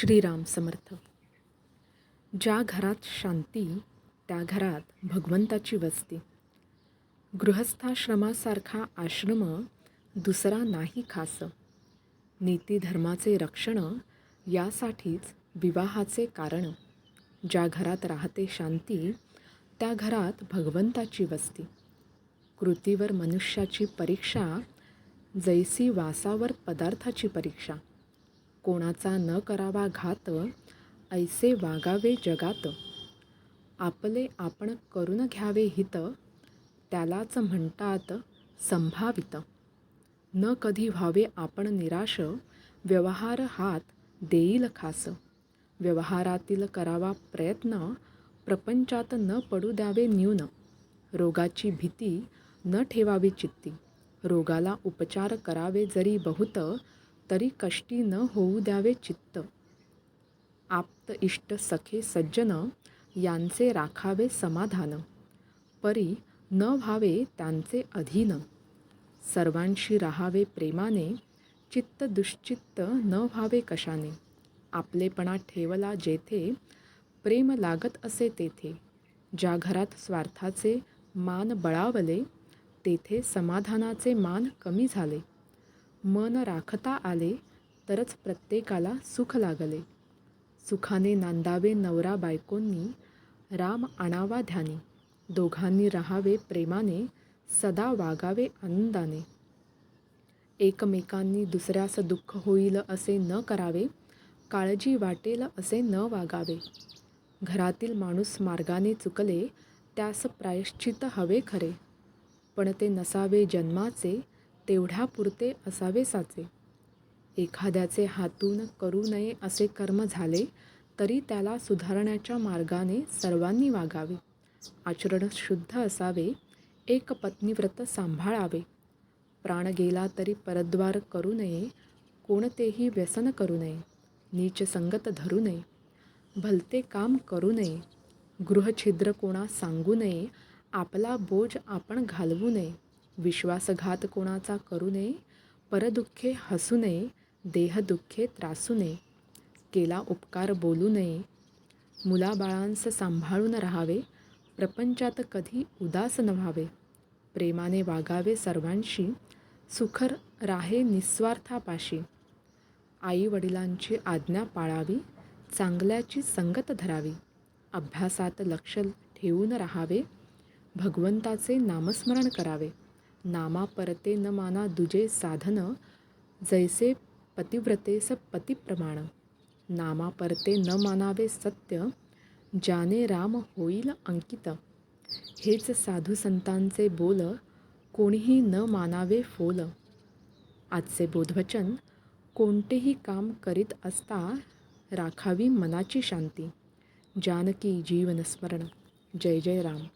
श्रीराम समर्थ. ज्या घरात शांती त्या घरात भगवंताची वस्ती. गृहस्थाश्रमासारखा आश्रम दुसरा नाही खास. नीतीधर्माचे रक्षण यासाठीच विवाहाचे कारण. ज्या घरात राहते शांती त्या घरात भगवंताची वस्ती. कृतीवर मनुष्याची परीक्षा जैसी वासावर पदार्थाची परीक्षा. कोणाचा न करावा घात ऐसे वागावे जगात. आपले आपण करून घ्यावे हित त्यालाच म्हणतात संभावित. न कधी व्हावे आपण निराश व्यवहार हात देईल खास. व्यवहारातील करावा प्रयत्न प्रपंचात न पडू द्यावे न्यून. रोगाची भीती न ठेवावी चित्ती. रोगाला उपचार करावे जरी बहुत तरी कष्टी न होऊ द्यावे चित्त. आप्त इष्ट सखे सज्जन यांचे राखावे समाधान. परी न व्हावे त्यांचे अधीन. सर्वांशी राहावे प्रेमाने चित्त दुश्चित्त न व्हावे कशाने. आपलेपणा ठेवला जेथे प्रेम लागत असे तेथे. ज्या घरात स्वार्थाचे मान बळावले तेथे समाधानाचे मान कमी झाले. मन राखता आले तरच प्रत्येकाला सुख लागले. सुखाने नांदावे नवरा बायकोंनी राम आणावा ध्यानी. दोघांनी राहावे प्रेमाने सदा वागावे आनंदाने. एकमेकांनी दुसऱ्यास दुःख होईल असे न करावे काळजी वाटेल असे न वागावे. घरातील माणूस मार्गाने चुकले त्यास प्रायश्चित हवे खरे. पण ते नसावे जन्माचे तेवढ्यापुरते असावे साचे. एखाद्याचे हातून करू नये असे कर्म झाले तरी त्याला सुधारण्याच्या मार्गाने सर्वांनी वागावे. आचरण शुद्ध असावे एक पत्नीव्रत सांभाळावे. प्राण गेला तरी परद्वार करू नये कोणतेही व्यसन करू नये नीच संगत धरू नये भलते काम करू नये गृहछिद्र कोणा सांगू नये आपला बोज आपण घालवू नये. विश्वासघात कोणाचा करू नये परदुःखे हसू नये देहदुःखे त्रासू नये केला उपकार बोलू नये मुलाबाळांस सांभाळून राहावे प्रपंचात कधी उदास न व्हावे प्रेमाने वागावे सर्वांशी सुखर राहे निस्वार्थापाशी. आई वडिलांची आज्ञा पाळावी चांगल्याची संगत धरावी अभ्यासात लक्ष ठेवून राहावे भगवंताचे नामस्मरण करावे. नामा परते न माना दुजे साधन जैसे पतिव्रतेस पतिप्रमाण। नामा परते न मानावे सत्य ज्याने राम होईल अंकित। हेच साधू संतांचे बोल कोणीही न मानावे फोल। आजचे बोधवचन कोणतेही काम करीत असता राखावी मनाची शांती। जानकी जीवनस्मरण जय जय राम।